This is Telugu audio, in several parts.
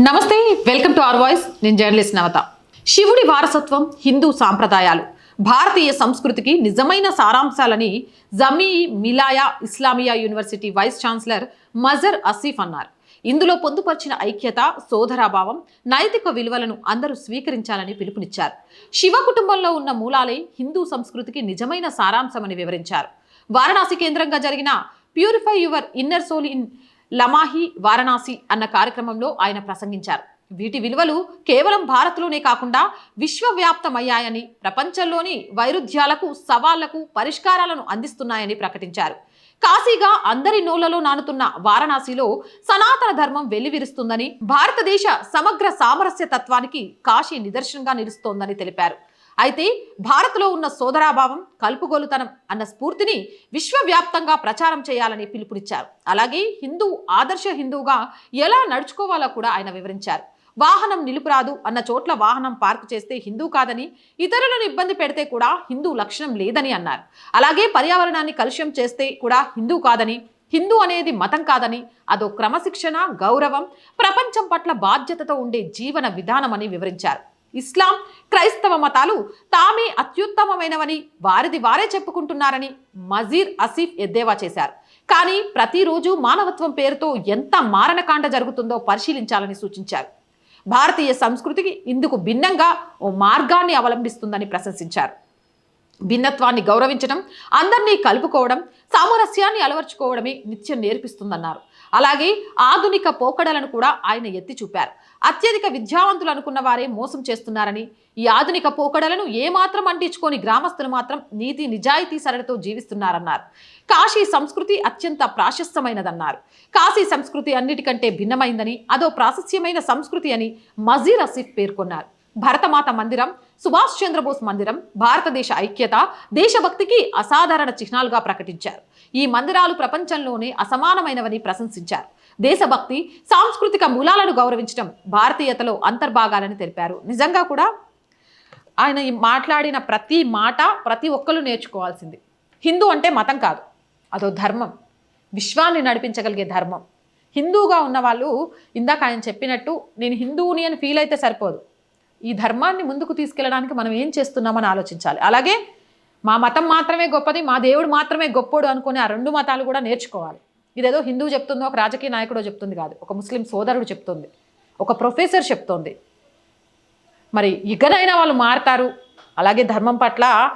నమస్తే వెల్కమ్ టు అవర్ వాయిస్. నేను జర్నలిస్ట్ నవత. శివుడి వారసత్వం హిందూ సాంప్రదాయాలు భారతీయ సంస్కృతికి నిజమైన సారాంశాలని Jamia Millia Islamia university vice chancellor Mazhar Asif అన్నారు. ఇందులో పొందుపరిచిన ఐక్యత సోదరాభావం నైతిక విలువలను అందరూ స్వీకరించాలని పిలుపునిచ్చారు. శివ కుటుంబంలో ఉన్న మూలాలే హిందూ సంస్కృతికి నిజమైన సారాంశమని వివరించారు. వారణాసి కేంద్రంగా జరిగిన purify your inner soul in Lamhi Varanasi అన్న కార్యక్రమంలో ఆయన ప్రసంగించారు. వీటి విలువలు కేవలం భారత్లోనే కాకుండా విశ్వవ్యాప్తమయ్యాయని ప్రపంచంలోని వైరుధ్యాలకు సవాళ్ళకు పరిష్కారాలను అందిస్తున్నాయని ప్రకటించారు. కాశీగా అందరి నోళ్ళలో నానుతున్న వారణాసిలో సనాతన ధర్మం వెల్లివిరుస్తుందని భారతదేశ సమగ్ర సామరస్య తత్వానికి కాశీ నిదర్శనంగా నిలుస్తోందని తెలిపారు. అయితే భారత్లో ఉన్న సోదరాభావం కలుపుగోలుతనం అన్న స్ఫూర్తిని విశ్వవ్యాప్తంగా ప్రచారం చేయాలని పిలుపునిచ్చారు. అలాగే హిందూ ఆదర్శ హిందువుగా ఎలా నడుచుకోవాలో కూడా ఆయన వివరించారు. వాహనం నిలుపురాదు అన్న చోట్ల వాహనం పార్క్ చేస్తే హిందూ కాదని ఇతరులను ఇబ్బంది పెడితే కూడా హిందూ లక్షణం లేదని అన్నారు. అలాగే పర్యావరణాన్ని కలుష్యం చేస్తే కూడా హిందూ కాదని హిందూ అనేది మతం కాదని అదో క్రమశిక్షణ గౌరవం ప్రపంచం పట్ల బాధ్యతతో ఉండే జీవన విధానమని వివరించారు. ఇస్లాం క్రైస్తవ మతాలు తామే అత్యుత్తమమైనవని వారిది వారే చెప్పుకుంటున్నారని మజీర్ అసీఫ్ ఎద్దేవా చేశారు. కానీ ప్రతిరోజు మానవత్వం పేరుతో ఎంత మారణకాండ జరుగుతుందో పరిశీలించాలని సూచించారు. భారతీయ సంస్కృతికి ఇందుకు భిన్నంగా ఓ మార్గాన్ని అవలంబిస్తుందని ప్రశంసించారు. భిన్నత్వాన్ని గౌరవించడం అందరినీ కలుపుకోవడం సామరస్యాన్ని అలవర్చుకోవడమే నిత్యం నేర్పిస్తుందన్నారు. అలాగే ఆధునిక పోకడలను కూడా ఆయన ఎత్తి చూపారు. అత్యధిక విద్యావంతులు అనుకున్న వారే మోసం చేస్తున్నారని ఈ ఆధునిక పోకడలను ఏమాత్రం అంటించుకొని గ్రామస్తులు మాత్రం నీతి నిజాయితీ సరళతో జీవిస్తున్నారన్నారు. కాశీ సంస్కృతి అత్యంత ప్రాశస్త్యమైనదన్నారు కాశీ సంస్కృతి అన్నిటికంటే భిన్నమైందని అదో ప్రాశస్యమైన సంస్కృతి అని మజీర్ అసీఫ్ పేర్కొన్నారు. భరతమాత మందిరం సుభాష్ చంద్రబోస్ మందిరం భారతదేశ ఐక్యత దేశభక్తికి అసాధారణ చిహ్నాలుగా ప్రకటించారు. ఈ మందిరాలు ప్రపంచంలోనే అసమానమైనవని ప్రశంసించారు. దేశభక్తి సాంస్కృతిక మూలాలను గౌరవించడం భారతీయతలో అంతర్భాగాలని తెలిపారు. నిజంగా కూడా ఆయన మాట్లాడిన ప్రతి మాట ప్రతి ఒక్కరు నేర్చుకోవాల్సింది. హిందూ అంటే మతం కాదు అదో ధర్మం. విశ్వాన్ని నడిపించగలిగే ధర్మం. హిందూగా ఉన్న వాళ్ళు ఇందాక ఆయన చెప్పినట్టు నేను హిందువుని అని ఫీల్ అయితే సరిపోదు. ఈ ధర్మాన్ని ముందుకు తీసుకెళ్ళడానికి మనం ఏం చేస్తున్నామని ఆలోచించాలి. అలాగే మా మతం మాత్రమే గొప్పది మా దేవుడు మాత్రమే గొప్పోడు అనుకునే ఆ రెండు మతాలు కూడా నేర్చుకోవాలి. ఇదేదో హిందువు చెప్తుందో ఒక రాజకీయ నాయకుడు చెప్తుంది కాదు. ఒక ముస్లిం సోదరుడు చెప్తుంది. ఒక ప్రొఫెసర్ చెప్తోంది. మరి ఇకనైనా వాళ్ళు మారతారు. అలాగే ధర్మం పట్ల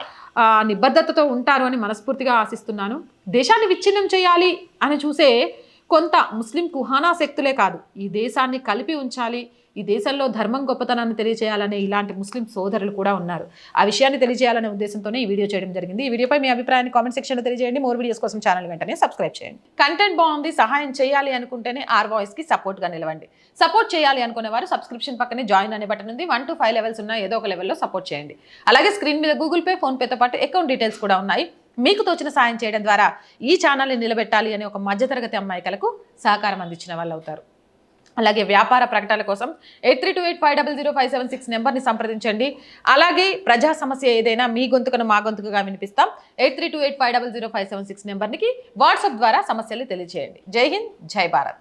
నిబద్ధతతో ఉంటారు అని మనస్ఫూర్తిగా ఆశిస్తున్నాను. దేశాన్ని విచ్ఛిన్నం చేయాలి అని చూసే కొంత ముస్లిం కుహానా శక్తులే కాదు. ఈ దేశాన్ని కలిపి ఉంచాలి ఈ దేశంలో ధర్మం గొప్పతనాన్ని తెలియజేయాలనే ఇలాంటి ముస్లిం సోదరులు కూడా ఉన్నారు. ఆ విషయాన్ని తెలియజేయాలనే ఉద్దేశంతోనే ఈ వీడియో చేయడం జరిగింది. ఈ వీడియోపై మీ అభిప్రాయాన్ని కామెంట్ సెక్షన్లో తెలియజేయండి. మోర్ వీడియోస్ కోసం ఛానల్ వెంటనే సబ్స్క్రైబ్ చేయండి. కంటెంట్ బాగుంది సహాయం చేయాలి అనుకుంటేనే ఆర్ వాయిస్కి సపోర్ట్గా నిలవండి. సపోర్ట్ చేయాలి అనుకునే వారు సబ్స్క్రిప్షన్ పక్కనే జాయిన్ అనే బటన్ ఉంది. వన్ టు ఫైవ్ లెవెల్స్ ఉన్న ఏదో ఒక లెవెల్లో సపోర్ట్ చేయండి. అలాగే స్క్రీన్ మీద గూగుల్ పే ఫోన్పేతో పాటు అకౌంట్ డీటెయిల్స్ కూడా ఉన్నాయి. మీకు తోచిన సాయం చేయడం ద్వారా ఈ ఛానల్ని నిలబెట్టాలి అనే ఒక మధ్యతరగతి అమ్మాయికలకు సహకారం అందించిన వాళ్ళు అవుతారు. అలాగే వ్యాపార ప్రకటనల కోసం eight three two eight five double zero five seven six నెంబర్ని సంప్రదించండి. అలాగే ప్రజా సమస్య ఏదైనా మీ గొంతుకను మా గొంతుకుగా వినిపిస్తాం. Eight three two eight five double zero five seven six నెంబర్కి వాట్సాప్ ద్వారా సమస్యలు తెలియజేయండి. జై హింద్ జై భారత్.